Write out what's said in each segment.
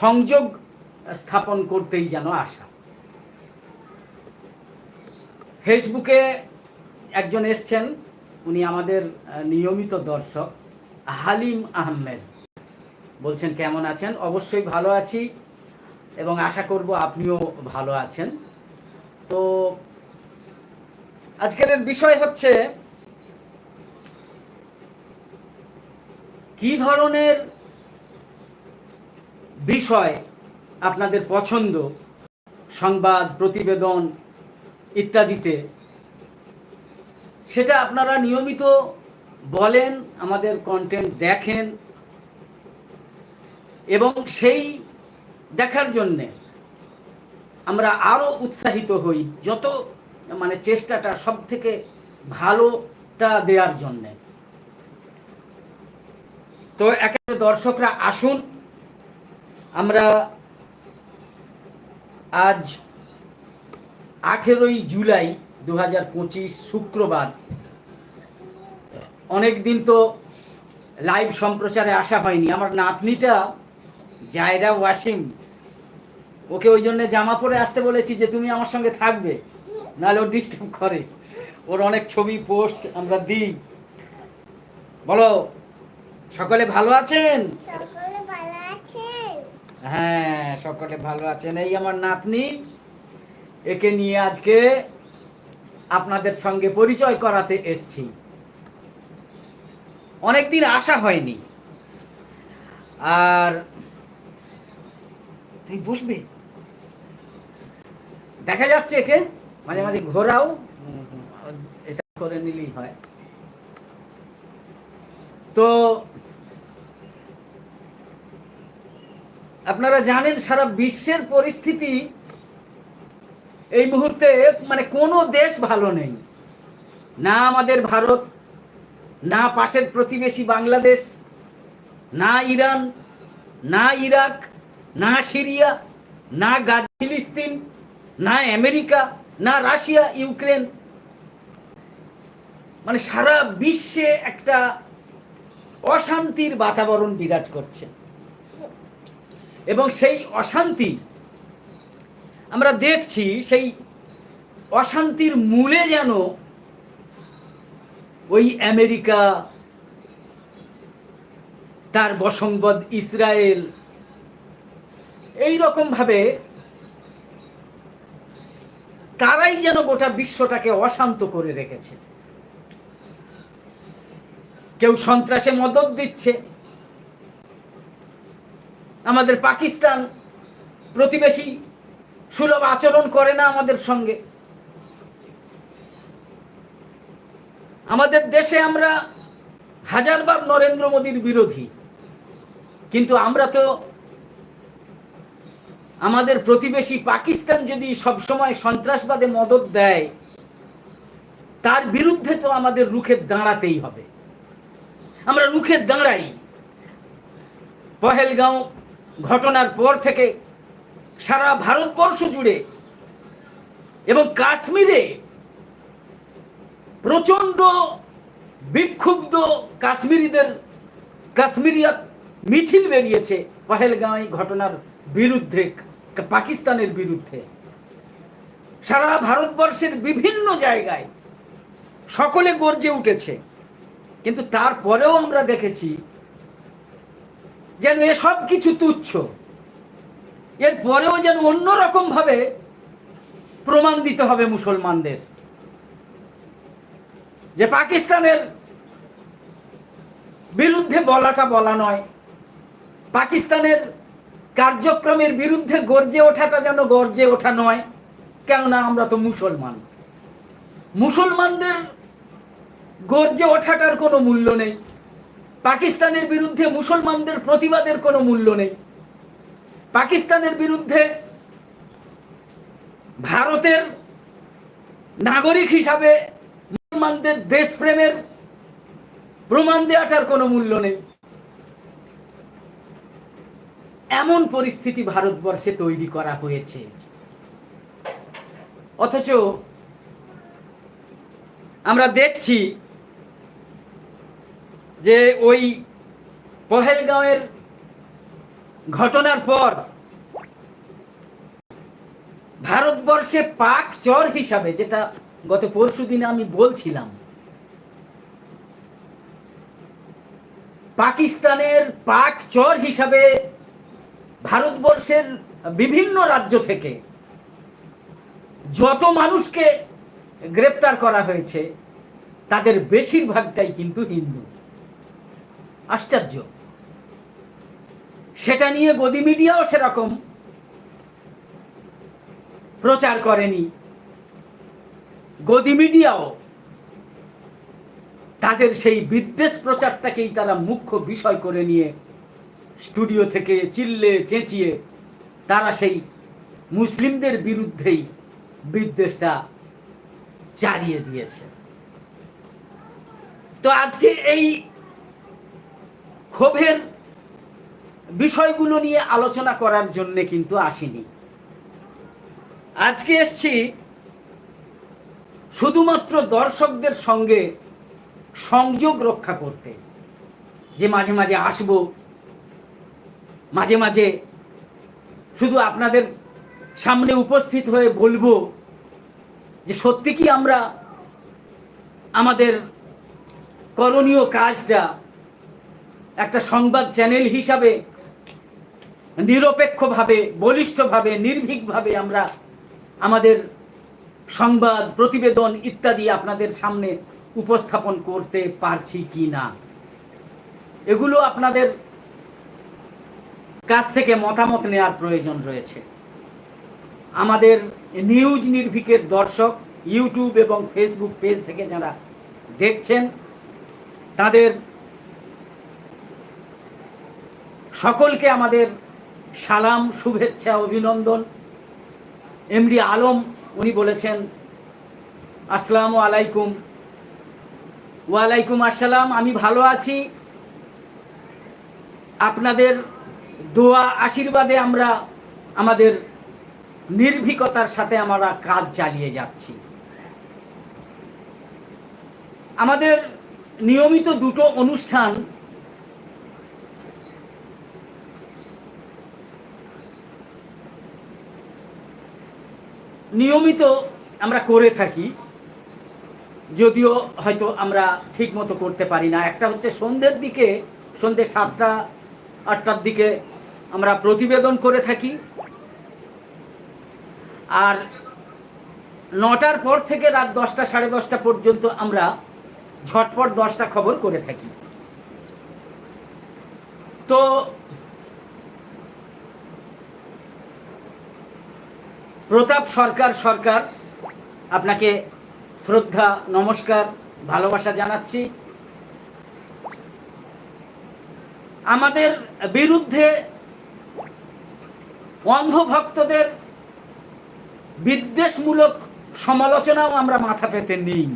সংযোগ স্থাপন করতেই যেন আসা ফেসবুকে একজন এসছেন, উনি আমাদের নিয়মিত দর্শক, হালিম আহমেদ। বলছেন, কেমন আছেন? অবশ্যই ভালো আছি এবং আশা করব আপনিও ভালো আছেন। তো আজকের বিষয় হচ্ছে, কি ধরনের বিষয় আপনাদের পছন্দ, সংবাদ, প্রতিবেদন ইত্যাদিতে, সেটা আপনারা নিয়মিত বলেন, আমাদের কন্টেন্ট দেখেন এবং সেই দেখার জন্যে আমরা আরও উৎসাহিত হই যত মানে চেষ্টাটা সব থেকে ভালোটা দেওয়ার জন্যে। তো একেবারে দর্শকরা আসুন আমরা আজ আঠেরোই জুলাই দু হাজার পঁচিশ শুক্রবার। অনেক দিন তো লাইভ সম্প্রচারে আসা হয়নি। আমার নাতনিটা জায়রা ওয়াসিম, ওকে ওই জন্য জামা পরে আসতে বলেছি যে তুমি আমার সঙ্গে থাকবে, নাহলে ও ডিস্টার্ব করে। ওর অনেক ছবি পোস্ট আমরা দিই। বলো সকলে ভালো আছেন সকলে ভালো আছেন? হ্যাঁ সকলে ভালো আছেন। এই আমার নাতনি, একে নিয়ে আজকে আপনাদের সঙ্গে পরিচয় করাতে এসছি। অনেকদিন আসা হয়নি। আর এই বসবে। দেখা যাচ্ছে একে। মাঝে মাঝে ঘোরাও। এটা করে নিলেই হয়। তো আপনারা জানেন সারা বিশ্বের পরিস্থিতি এই মুহূর্তে মানে কোনো দেশ ভালো নেই। না আমাদের ভারত, না পাশের প্রতিবেশী বাংলাদেশ, না ইরান, না ইরাক, না সিরিয়া, না গাজা ফিলিস্তিন না আমেরিকা, না রাশিয়া, ইউক্রেন। মানে সারা বিশ্বে একটা অশান্তির বাতাবরণ বিরাজ করছে। এবং সেই অশান্তি আমরা দেখছি, সেই অশান্তির মূলে যেন ওই আমেরিকা, তার বসংবদ ইসরায়েল, এই রকম ভাবে তারাই যেন গোটা বিশ্বটাকে অশান্ত করে রেখেছে। কেউ সন্ত্রাসে মদত দিচ্ছে। আমাদের পাকিস্তান প্রতিবেশী সুলভ আচরণ করে না আমাদের সঙ্গে। আমাদের দেশে আমরা হাজারবার নরেন্দ্র মোদীর বিরোধী, কিন্তু আমরা তো আমাদের প্রতিবেশী পাকিস্তান যদি সবসময় সন্ত্রাসবাদে মদত দেয়, তার বিরুদ্ধে তো আমাদের রুখে দাঁড়াতেই হবে। আমরা রুখে দাঁড়াই। পহেলগাঁও ঘটনার পর থেকে সারা ভারতবর্ষ জুড়ে এবং কাশ্মীরে প্রচণ্ড বিক্ষুব্ধ কাশ্মীরিদের, কাশ্মীরিয়া মিছিল বেরিয়েছে পহেলগাঁও ঘটনার বিরুদ্ধে, পাকিস্তানের বিরুদ্ধে। সারা ভারতবর্ষের বিভিন্ন জায়গায় সকলে গর্জে উঠেছে। কিন্তু তারপরেও আমরা দেখেছি যেন এসব কিছু তুচ্ছ। এর পরেও যেন অন্যরকম ভাবে প্রমাণ দিতে হবে মুসলমানদের। যে পাকিস্তানের বিরুদ্ধে বলাটা বলা নয়, পাকিস্তানের কার্যক্রমের বিরুদ্ধে গর্জে ওঠাটা যেন গর্জে ওঠা নয়, কেননা আমরা তো মুসলমান। মুসলমানদের গর্জে ওঠাটার কোনো মূল্য নেই। পাকিস্তানের বিরুদ্ধে মুসলমানদের প্রতিবাদের কোনো মূল্য নেই। পাকিস্তানের বিরুদ্ধে ভারতের নাগরিক হিসাবে মুসলমানদের দেশপ্রেমের প্রমাণ দেওয়াটার কোনো মূল্য নেই। এমন পরিস্থিতি ভারতবর্ষে তৈরি করা হয়েছে। অথচ আমরা দেখছি যে ওই পহেলগাঁওয়ের ঘটনার পর ভারতবর্ষে পাক চর হিসাবে, যেটা গত পরশু দিনে আমি বলছিলাম, পাকিস্তানের পাক চর হিসাবে ভারতবর্ষের বিভিন্ন রাজ্য থেকে যত মানুষকে গ্রেপ্তার করা হয়েছে, তাদের বেশিরভাগটাই কিন্তু হিন্দু। আশ্চর্য। সেটা নিয়ে গদি মিডিয়াও সেরকম। প্রচার করেনি। গদি মিডিয়াও তাদের সেই বিদ্বেষ প্রচারটাকেই তারা মুখ্য বিষয় করে নিয়ে স্টুডিও থেকে চিল্লে চেঁচিয়ে তারা সেই মুসলিমদের বিরুদ্ধেই বিদ্বেষটা চালিয়ে দিয়েছে। তো আজকে এই ক্ষোভের বিষয়গুলো নিয়ে আলোচনা করার জন্য কিন্তু আসিনি। আজকে এসছি শুধুমাত্র দর্শকদের সঙ্গে সংযোগ রক্ষা করতে। যে মাঝে মাঝে আসব, মাঝে মাঝে শুধু আপনাদের সামনে উপস্থিত হয়ে বলব যে সত্যি কি আমরা আমাদের করণীয় কাজটা একটা সংবাদ চ্যানেল হিসাবে, নিরপেক্ষভাবে, বলিষ্ঠভাবে, নির্ভীকভাবে আমরা আমাদের সংবাদ, প্রতিবেদন ইত্যাদি আপনাদের সামনে উপস্থাপন করতে পারছি কি না? এগুলো আপনাদের কাছ থেকে মতামত নেওয়ার প্রয়োজন রয়েছে। আমাদের নিউজ নির্ভীকের দর্শক, ইউটিউব এবং ফেসবুক পেজ থেকে যারা দেখছেন, তাদের সকলকে আমাদের সালাম, শুভেচ্ছা, অভিনন্দন। এমডি আলম, উনি বলেছেন, আসসালামু আলাইকুম। ওয়ালাইকুম আসসালাম, আমি ভালো আছি। আপনাদের দোয়া, আশীর্বাদে আমরা আমাদের নির্ভীকতার সাথে আমরা কাজ চালিয়ে যাচ্ছি। আমাদের নিয়মিত দুটো অনুষ্ঠান নিয়মিত আমরা করে থাকি, যদিও হয়তো আমরা ঠিক মতো করতে পারি না। একটা হচ্ছে সন্ধ্যের দিকে, সন্ধ্যে সাতটা, আটটার দিকে আমরা প্রতিবেদন করে থাকি। আর নটার পর থেকে রাত দশটা, সাড়ে দশটা পর্যন্ত আমরা ঝটপট দশটা খবর করে থাকি। তো প্রতাপ সরকার সরকার, আপনাকে শ্রদ্ধা, নমস্কার, ভালোবাসা জানাচ্ছি। আমাদের বিরুদ্ধে অন্ধভক্তদের বিদ্বেষমূলক সমালোচনাও আমরা মাথা পেতে নেই।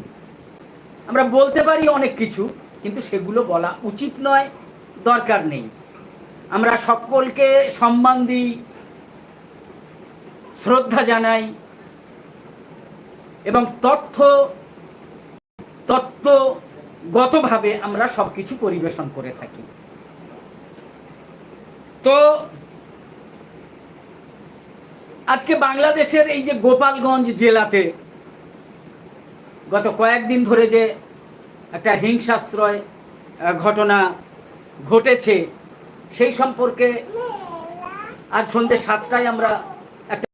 আমরা বলতে পারি অনেক কিছু, কিন্তু সেগুলো বলা উচিত নয়, দরকার নেই। আমরা সকলকে সম্মান দিই শ্রদ্ধা জানাই এবং তথ্য, তত্ত্বগতভাবে আমরা সব কিছু পরিবেশন করে থাকি। তো আজকে বাংলাদেশের এই যে গোপালগঞ্জ জেলাতে গত কয়েকদিন ধরে যে একটা হিংসাশ্রয় ঘটনা ঘটেছে, সেই সম্পর্কে আজ সন্ধ্যে সাতটায় আমরা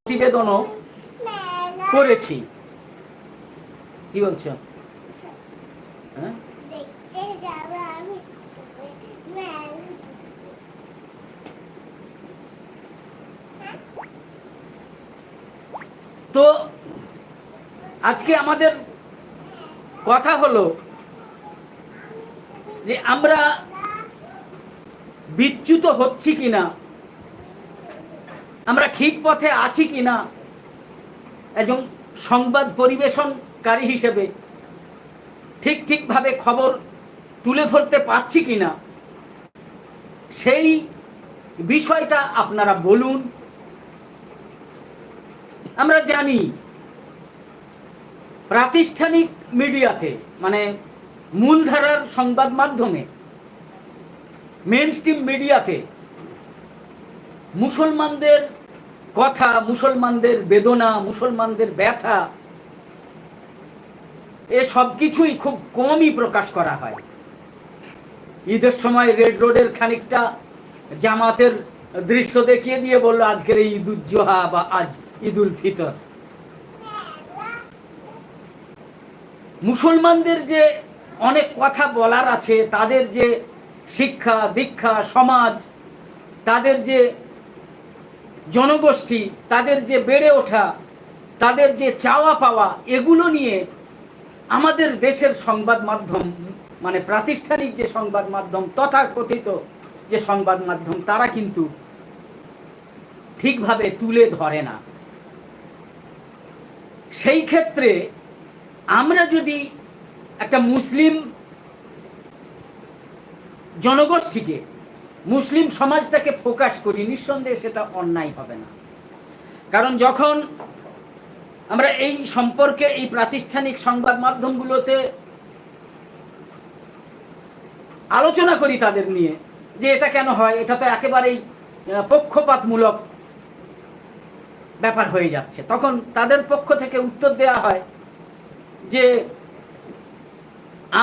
প্রতিবেদনও করেছি। কি বলছো? হ্যাঁ? তো আজকে আমাদের কথা হলো যে আমরা বিচ্যুত হচ্ছি কিনা? আমরা ঠিক পথে আছি কি না একজন সংবাদ পরিবেশনকারী হিসেবে ঠিক ঠিকভাবে খবর তুলে ধরতে পারছি কি না সেই বিষয়টা আপনারা বলুন। আমরা জানি প্রাতিষ্ঠানিক মিডিয়াতে মানে মূলধারার সংবাদ মাধ্যমে মেন স্ট্রিম মিডিয়াতে মুসলমানদের কথা, মুসলমানদের বেদনা, মুসলমানদের ব্যথা, এ সব কিছুই খুব কমই প্রকাশ করা হয়। ঈদের সময় রেড রোডের খানিকটা জামাতের দৃশ্য দেখিয়ে দিয়ে বলল, আজকের এই ঈদ উজ্জোহা বা আজ ঈদুল ফিতর। মুসলমানদের যে অনেক কথা বলার আছে, তাদের যে শিক্ষা, দীক্ষা, সমাজ, তাদের যে জনগোষ্ঠী, তাদের যে বেড়ে ওঠা, তাদের যে চাওয়া পাওয়া, এগুলো নিয়ে আমাদের দেশের সংবাদ মাধ্যম মানে প্রাতিষ্ঠানিক যে সংবাদ মাধ্যম তথাকথিত যে সংবাদ মাধ্যম, তারা কিন্তু ঠিকভাবে তুলে ধরে না। সেই ক্ষেত্রে আমরা যদি একটা মুসলিম জনগোষ্ঠীকে মুসলিম সমাজটাকে ফোকাস করি, নিঃসন্দেহে সেটা অন্যায় হবে না। কারণ যখন আমরা এই সম্পর্কে, এই প্রাতিষ্ঠানিক সংবাদ মাধ্যমগুলোতে আলোচনা করি তাদের নিয়ে, যে এটা কেন হয়, এটা তো একেবারেই পক্ষপাতমূলক ব্যাপার হয়ে যাচ্ছে। তখন তাদের পক্ষ থেকে উত্তর দেওয়া হয় যে,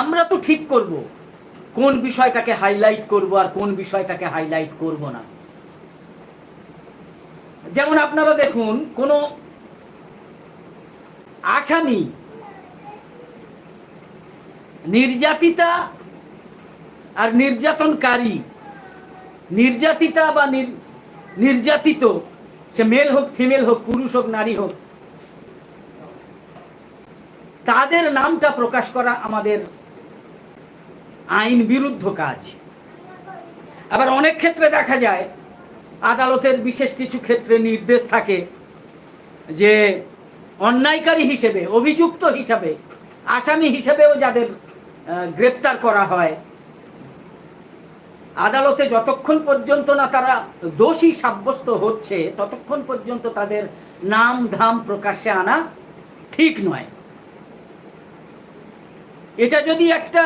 আমরা তো ঠিক করব। কোন বিষয়টাকে হাইলাইট করব আর কোন বিষয়টাকে হাইলাইট করব না। যেমন আপনারা দেখুন, কোনো আসামি নির্যাতিতা আর নির্যাতনকারী, নির্যাতিতা বা নির- নির্যাতিত, সে মেল হোক ফিমেল হোক, পুরুষ হোক, নারী হোক, তাদের নামটা প্রকাশ করা আমাদের আইন বিরুদ্ধ কাজ। আবার অনেক ক্ষেত্রে দেখা যায়, আদালতের বিশেষ কিছু ক্ষেত্রে নির্দেশ থাকে যে অন্যায়কারী হিসেবে, অভিযুক্ত হিসাবে, আসামি হিসেবেও যাদের গ্রেপ্তার করা হয়, আদালতে যতক্ষণ পর্যন্ত না তারা দোষী সাব্যস্ত হচ্ছে, ততক্ষণ পর্যন্ত তাদের নাম ধাম প্রকাশ্যে আনা ঠিক নয়। এটা যদি একটা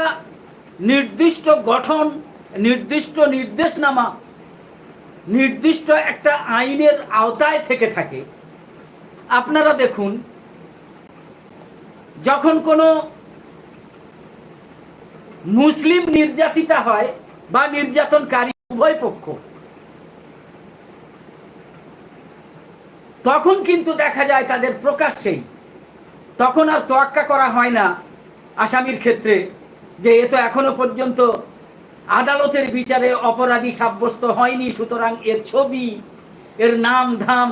নির্দিষ্ট গঠন, নির্দিষ্ট নির্দেশনামা, নির্দিষ্ট একটা আইনের আওতায় থেকে থাকে। আপনারা দেখুন, যখন কোনো মুসলিম নির্যাতিতা হয় বা নির্যাতনকারী উভয় পক্ষ, তখন কিন্তু দেখা যায় তাদের প্রকাশ্যেই, তখন আর তোয়াক্কা করা হয় না আসামির ক্ষেত্রে। যে এ তো এখনও পর্যন্ত আদালতের বিচারে অপরাধী সাব্যস্ত হয়নি, সুতরাং এর ছবি, এর নাম ধাম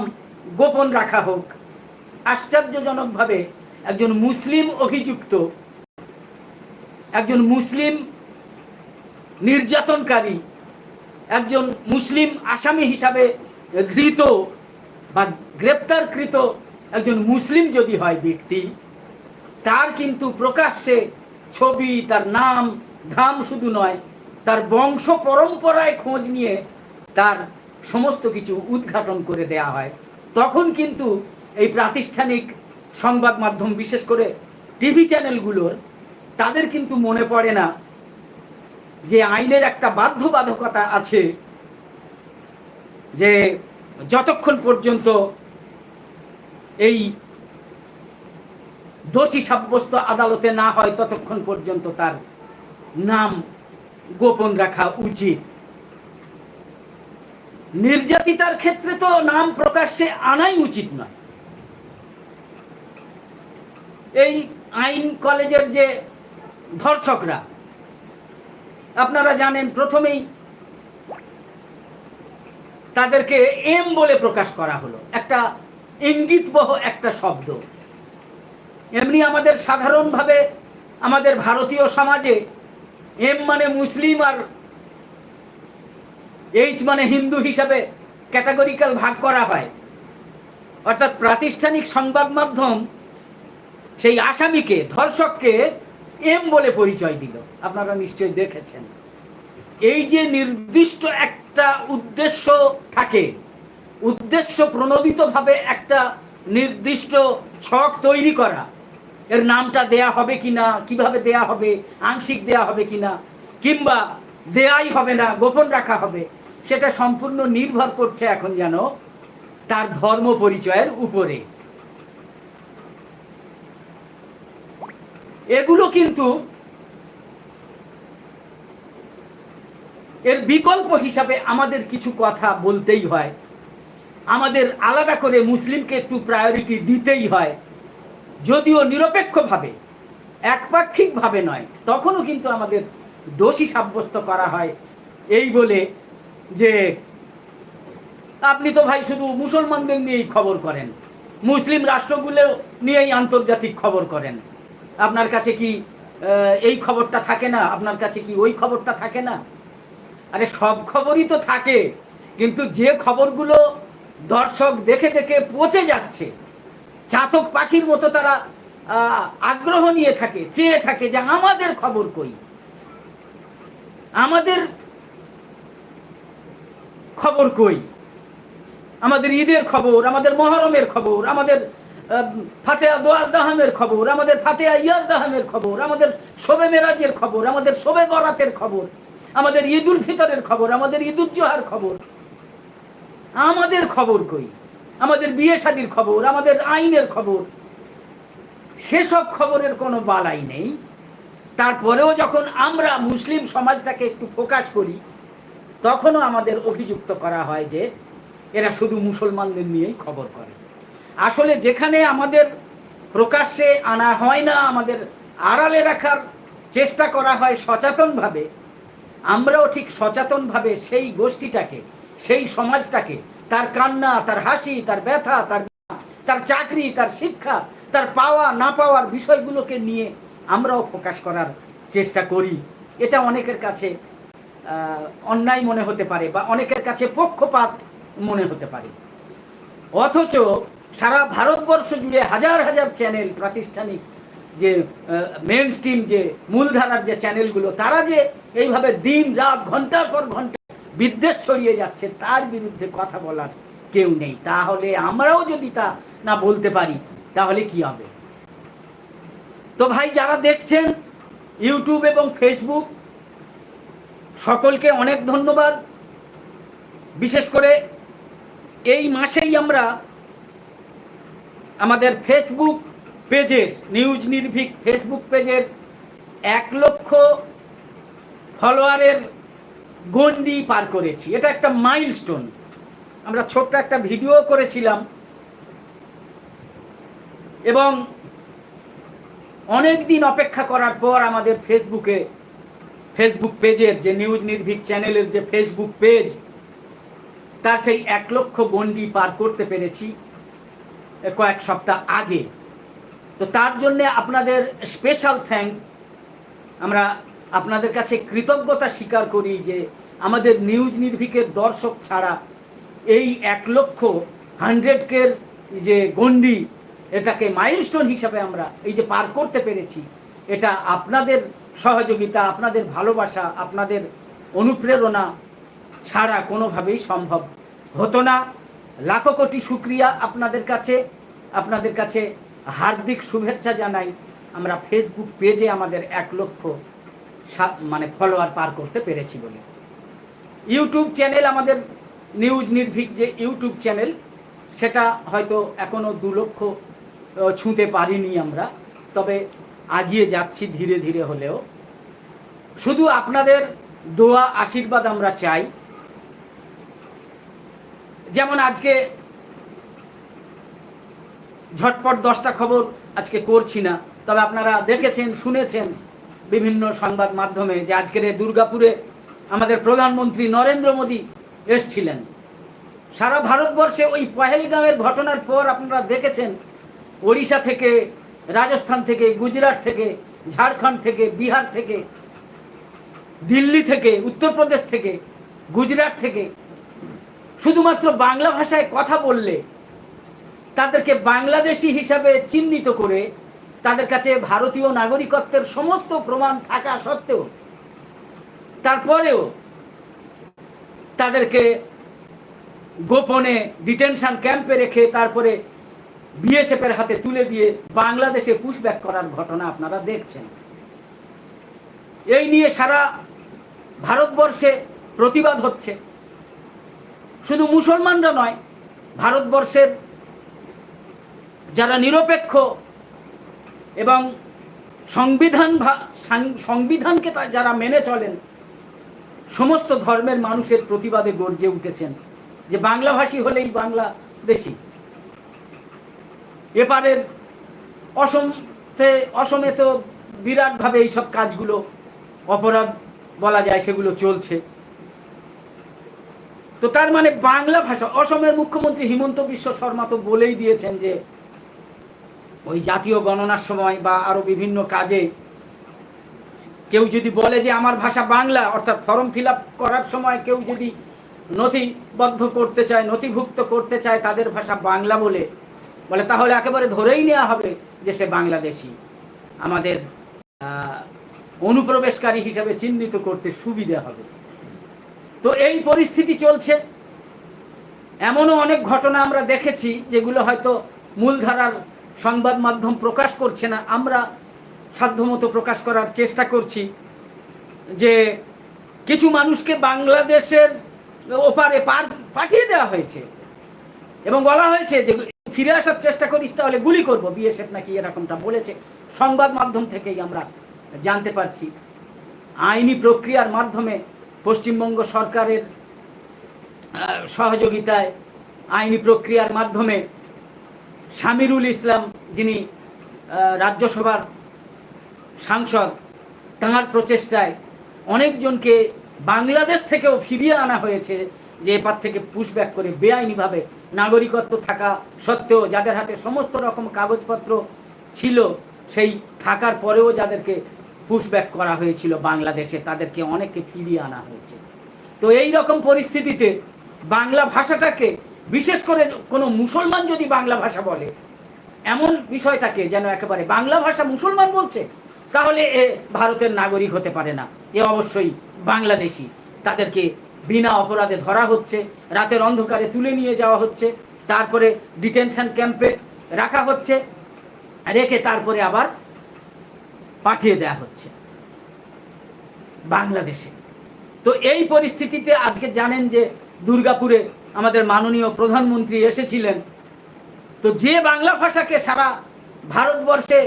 গোপন রাখা হোক। আশ্চর্যজনকভাবে একজন মুসলিম অভিযুক্ত, একজন মুসলিম নির্যাতনকারী, একজন মুসলিম আসামি হিসাবে ধৃত বা গ্রেপ্তারকৃত একজন মুসলিম যদি হয় ব্যক্তি, তার কিন্তু প্রকাশ্যে ছবি, তার নাম, ধাম শুধু নয়, তার বংশ পরম্পরায় খোঁজ নিয়ে তার সমস্ত কিছু উদ্ঘাটন করে দেয়া হয়। তখন কিন্তু এই প্রাতিষ্ঠানিক সংবাদ মাধ্যম, বিশেষ করে টিভি চ্যানেলগুলোর, তাদের কিন্তু মনে পড়ে না যে আইনের একটা বাধ্যবাধকতা আছে যে যতক্ষণ পর্যন্ত এই দোষী সাব্যস্ত আদালতে না হয় ততক্ষণ পর্যন্ত তার নাম গোপন রাখা উচিত। নির্যাতিতার ক্ষেত্রে তো নাম প্রকাশ্যে আনাই উচিত নয়। এই আইন কলেজের যে ধর্ষকরা, আপনারা জানেন প্রথমেই তাদেরকে এম বলে প্রকাশ করা হলো। একটা ইঙ্গিতবহ একটা শব্দ। এমনি আমাদের সাধারণভাবে আমাদের ভারতীয় সমাজে এম মানে মুসলিম আর এইচ মানে হিন্দু হিসাবে ক্যাটাগরিক্যাল ভাগ করা হয়। অর্থাৎ প্রাতিষ্ঠানিক সংবাদ মাধ্যম সেই আসামিকে, ধর্ষককে এম বলে পরিচয় দিল। আপনারা নিশ্চয়ই দেখেছেন। এই যে নির্দিষ্ট একটা উদ্দেশ্য থাকে, উদ্দেশ্য প্রণোদিতভাবে একটা নির্দিষ্ট ছক তৈরি করা এর নামটা দেয়া হবে কিনা, কীভাবে দেয়া হবে, আংশিক দেয়া হবে কিনা, কিংবা দেয়াই হবে না, গোপন রাখা হবে, সেটা সম্পূর্ণ নির্ভর করছে এখন যেন তার ধর্ম পরিচয়ের উপরে। এগুলো কিন্তু এর বিকল্প হিসাবে আমাদের কিছু কথা বলতেই হয়। আমাদের আলাদা করে মুসলিমকে একটু প্রায়োরিটি দিতেই হয়। যদিও নিরপেক্ষভাবে, একপাক্ষিকভাবে নয়, তখনও কিন্তু আমাদের দোষী সাব্যস্ত করা হয় এই বলে যে, আপনি তো ভাই শুধু মুসলমানদের নিয়েই খবর করেন, মুসলিম রাষ্ট্রগুলো নিয়েই আন্তর্জাতিক খবর করেন। আপনার কাছে কি এই খবরটা থাকে না? আপনার কাছে কি ওই খবরটা থাকে না? আরে সব খবরই তো থাকে, কিন্তু যে খবরগুলো দর্শক দেখে দেখে পচে যাচ্ছে চাতক পাখির মতো তারা আগ্রহ নিয়ে থাকে, চেয়ে থাকে যে আমাদের খবর কই? আমাদের খবর কই? আমাদের ঈদের খবর, আমাদের মহরমের খবর, আমাদের ফাতেহা, দোয়াজ দাহামের খবর, আমাদের ফাতেহা ইয়াজ দাহামের খবর, আমাদের শোবে মেরাজের খবর, আমাদের শোবে বরাতের খবর, আমাদের ঈদ উল ফিতরের খবর, আমাদের ঈদ উজ্জোহার খবর, আমাদের খবর কই? আমাদের বিয়ে শাদির খবর, আমাদের আইনের খবর, সেসব খবরের কোনো বালাই নেই। তারপরেও যখন আমরা মুসলিম সমাজটাকে একটু ফোকাস করি, তখনও আমাদের অভিযুক্ত করা হয় যে, এরা শুধু মুসলমানদের নিয়েই খবর করে। আসলে যেখানে আমাদের প্রকাশ্যে আনা হয় না, আমাদের আড়ালে রাখার চেষ্টা করা হয় সচেতনভাবে, আমরাও ঠিক সচেতনভাবে সেই গোষ্ঠীটাকে, সেই সমাজটাকে তার কান্না, তার হাসি, তার ব্যথা, তার তার চাকরি, তার শিক্ষা, তার পাওয়া, না পাওয়ার বিষয়গুলোকে নিয়ে আমরাও প্রকাশ করার চেষ্টা করি। এটা অনেকের কাছে অন্যায় মনে হতে পারে বা অনেকের কাছে পক্ষপাত মনে হতে পারে। অথচ সারা ভারতবর্ষ জুড়ে হাজার হাজার চ্যানেল, প্রাতিষ্ঠানিক যে মেন স্ট্রিম যে মূলধারার যে চ্যানেলগুলো, তারা যে এইভাবে দিন, রাত, ঘণ্টার পর ঘণ্টা বিদ্বেষ ছড়িয়ে যাচ্ছে, তার বিরুদ্ধে কথা বলার কেউ নেই। তাহলে আমরাও যদি তা না বলতে পারি, তাহলে কি হবে? তো ভাই, যারা দেখছেন ইউটিউব এবং ফেসবুক, সকলকে অনেক ধন্যবাদ। বিশেষ করে এই মাসেই আমরা আমাদের ফেসবুক পেজের, নিউজ নির্ভীক ফেসবুক পেজের এক লক্ষ ফলোয়ারের গন্ডি পার করেছি। এটা একটা মাইলস্টোন আমরা ছোট্ট একটা ভিডিও করেছিলাম। এবং অনেক দিন অপেক্ষা করার পর আমাদের ফেসবুকে ফেসবুক পেজের যে নিউজ নির্ভীক চ্যানেলের যে ফেসবুক পেজ তার সেই এক লক্ষ গন্ডি পার করতে পেরেছি কয়েক সপ্তাহ আগে। তো তার জন্যে আপনাদের স্পেশাল থ্যাঙ্কস আমরা আপনাদের কাছে কৃতজ্ঞতা স্বীকার করি যে আমাদের নিউজ নির্ভীকের দর্শক ছাড়া এই এক লক্ষ হান্ড্রেড কের যে গন্ডি এটাকে মাইলস্টোন হিসাবে আমরা এই যে পার করতে পেরেছি, এটা আপনাদের সহযোগিতা, আপনাদের ভালোবাসা, আপনাদের অনুপ্রেরণা ছাড়া কোনোভাবেই সম্ভব হতো না। লাখো কোটি শুক্রিয়া আপনাদের কাছে আপনাদের কাছে হার্দিক শুভেচ্ছা জানাই। আমরা ফেসবুক পেজে আমাদের এক লক্ষ মানে ফলোয়ার পার করতে পেরেছি বলে। ইউটিউব চ্যানেল আমাদের নিউজ নির্ভীক যে ইউটিউব চ্যানেল সেটা হয়তো এখনও দু লক্ষ ছুঁতে পারিনি আমরা। তবে আগিয়ে যাচ্ছি ধীরে ধীরে হলেও। শুধু আপনাদের দোয়া, আশীর্বাদ আমরা চাই। যেমন আজকে ঝটপট দশটা খবর আজকে করছি না, তবে আপনারা দেখেছেন, শুনেছেন। বিভিন্ন সংবাদ মাধ্যমে যে আজকের এই দুর্গাপুরে আমাদের প্রধানমন্ত্রী নরেন্দ্র মোদী এসছিলেন। সারা ভারতবর্ষে ওই পহেলগামের ঘটনার পর আপনারা দেখেছেন, ওড়িশা থেকে, রাজস্থান থেকে, গুজরাট থেকে, ঝাড়খণ্ড থেকে, বিহার থেকে, দিল্লি থেকে, উত্তরপ্রদেশ থেকে, গুজরাট থেকে শুধুমাত্র বাংলা ভাষায় কথা বললে তাদেরকে বাংলাদেশি হিসাবে চিহ্নিত করে তাদের কাছে ভারতীয় নাগরিকত্বের সমস্ত প্রমাণ থাকা সত্ত্বেও, তারপরেও তাদেরকে গোপনে ডিটেনশন ক্যাম্পে রেখে তারপরে বিএসএফের হাতে তুলে দিয়ে বাংলাদেশে পুশব্যাক করার ঘটনা আপনারা দেখছেন। এই নিয়ে সারা ভারতবর্ষে প্রতিবাদ হচ্ছে। শুধু মুসলমানরা নয়, ভারতবর্ষের যারা নিরপেক্ষ এবং সংবিধান সংবিধানকে যারা মেনে চলেন, সমস্ত ধর্মের মানুষের প্রতিবাদে গর্জে উঠেছেন যে বাংলাভাষী হলেই বাংলাদেশি। এপারের অসমতে অসমে তো বিরাটভাবে এইসব কাজগুলো, অপরাধ বলা যায় সেগুলো চলছে। তো তার মানে বাংলা ভাষা, অসমের মুখ্যমন্ত্রী হিমন্ত বিশ্ব শর্মা তো বলেই দিয়েছেন যে ওই জাতীয় গণনার সময় বা আরও বিভিন্ন কাজে কেউ যদি বলে যে আমার ভাষা বাংলা, অর্থাৎ ফর্ম ফিল করার সময় কেউ যদি নথিবদ্ধ করতে চায়, নথিভুক্ত করতে চায় তাদের ভাষা বাংলা বলে বলে তাহলে একেবারে ধরেই নেওয়া হবে যে সে বাংলাদেশি। আমাদের অনুপ্রবেশকারী হিসেবে চিহ্নিত করতে সুবিধা হবে। তো এই পরিস্থিতি চলছে। এমনও অনেক ঘটনা আমরা দেখেছি যেগুলো হয়তো মূলধারার সংবাদ মাধ্যম প্রকাশ করছে না, আমরা সাধ্যমতো প্রকাশ করার চেষ্টা করছি যে কিছু মানুষকে বাংলাদেশের ওপারে পার, পাঠিয়ে দেওয়া হয়েছে এবং বলা হয়েছে যে ফিরে আসার চেষ্টা করিস তাহলে গুলি করব, বিএসএফ নাকি এরকমটা বলেছে। সংবাদ মাধ্যম থেকেই আমরা জানতে পারছি। আইনি প্রক্রিয়ার মাধ্যমে পশ্চিমবঙ্গ সরকারের সহযোগিতায় আইনি প্রক্রিয়ার মাধ্যমে শামিরুল ইসলাম, যিনি রাজ্যসভার সাংসদ, তাঁর প্রচেষ্টায় অনেকজনকে বাংলাদেশ থেকেও ফিরিয়ে আনা হয়েছে যে এপার থেকে পুশব্যাক করে বেআইনিভাবে নাগরিকত্ব থাকা সত্ত্বেও যাদের হাতে সমস্ত রকম কাগজপত্র ছিল, সেই থাকার পরেও যাদেরকে পুশব্যাক করা হয়েছিল বাংলাদেশে, তাদেরকে অনেককে ফিরিয়ে আনা হয়েছে। তো এই রকম পরিস্থিতিতে বাংলা ভাষাটাকে বিশেষ করে কোনো মুসলমান যদি বাংলা ভাষা বলে, এমন বিষয়টাকে যেন একেবারে বাংলা ভাষা মুসলমান বলছে, তাহলে এ ভারতের নাগরিক হতে পারে না। এ অবশ্যই বাংলাদেশি। তাদেরকে বিনা অপরাধে ধরা হচ্ছে, রাতের অন্ধকারে তুলে নিয়ে যাওয়া হচ্ছে, তারপরে ডিটেনশন ক্যাম্পে রাখা হচ্ছে, রেখে তারপরে আবার পাঠিয়ে দেয়া হচ্ছে। বাংলাদেশে। তো এই পরিস্থিতিতে আজকে জানেন যে দুর্গাপুরে আমাদের মাননীয় প্রধানমন্ত্রী এসেছিলেন। তো যে বাংলা ভাষাকে সারা ভারতবর্ষে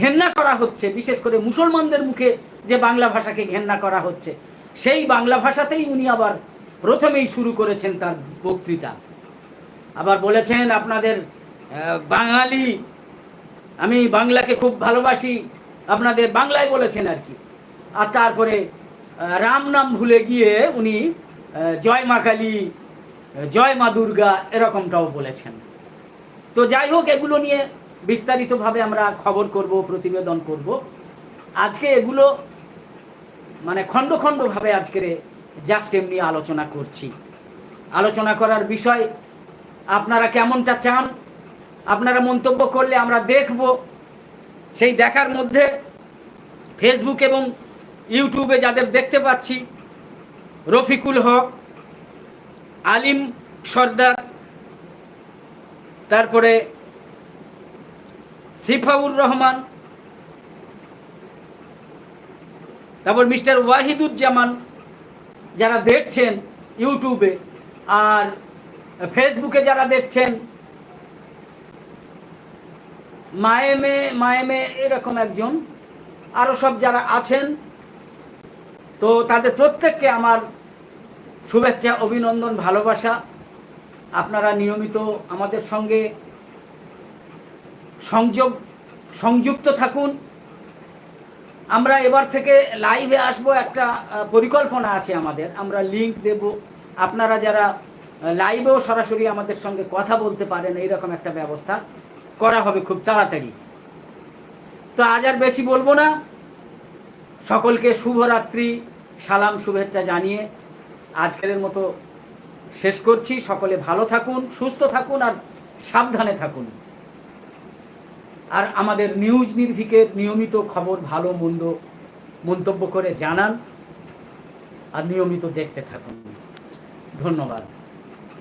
ঘেন্না করা হচ্ছে, বিশেষ করে মুসলমানদের মুখে যে বাংলা ভাষাকে ঘেন্না করা হচ্ছে, সেই বাংলা ভাষাতেই উনি আবার প্রথমেই শুরু করেছেন তার বক্তৃতা। আবার বলেছেন আপনাদের বাঙালি, আমি বাংলাকে খুব ভালোবাসি, আপনাদের বাংলায় বলেছেন আর কি। আর তারপরে রাম নাম ভুলে গিয়ে উনি জয় মা কালী জয় মা দুর্গা এরকমটাও বলেছেন। তো যাই হোক, এগুলো নিয়ে বিস্তারিতভাবে আমরা খবর করব, প্রতিবেদন করব। আজকে এগুলো মানে খণ্ড খণ্ডভাবে আজকের জাস্ট এমনি আলোচনা করছি। আলোচনা করার বিষয়, আপনারা কেমনটা চান? আপনারা মন্তব্য করলে আমরা দেখব। সেই দেখার মধ্যে ফেসবুক এবং ইউটিউবে যাদের দেখতে পাচ্ছি, রফিকুল হক আলিম সর্দার, তারপরে সিফাউর রহমান, তারপর মিস্টার ওয়াহিদুজ্জামান, যারা দেখছেন ইউটিউবে আর ফেসবুকে যারা দেখছেন, মায়েমে মায়েমে এরকম একজন আরও সব যারা আছেন, তো তাদের প্রত্যেককে আমার শুভেচ্ছা, অভিনন্দন, ভালোবাসা। আপনারা নিয়মিত আমাদের সঙ্গে সংযোগ, সংযুক্ত থাকুন। আমরা এবার থেকে লাইভে আসব একটা পরিকল্পনা আছে আমাদের। আমরা লিংক দেব। আপনারা যারা লাইভেও সরাসরি আমাদের সঙ্গে কথা বলতে পারেন, এইরকম একটা ব্যবস্থা করা হবে খুব তাড়াতাড়ি। তো আজ আর বেশি বলব না। সকলকে শুভরাত্রি, সালাম, শুভেচ্ছা জানিয়ে আজকের মতো শেষ করছি। সকলে ভালো থাকুন, সুস্থ থাকুন আর সাবধানে থাকুন। আর আমাদের নিউজ নির্ভিকের নিয়মিত খবর, ভালো, মন্দ মন্তব্য করে জানান আর নিয়মিত দেখতে থাকুন। ধন্যবাদ।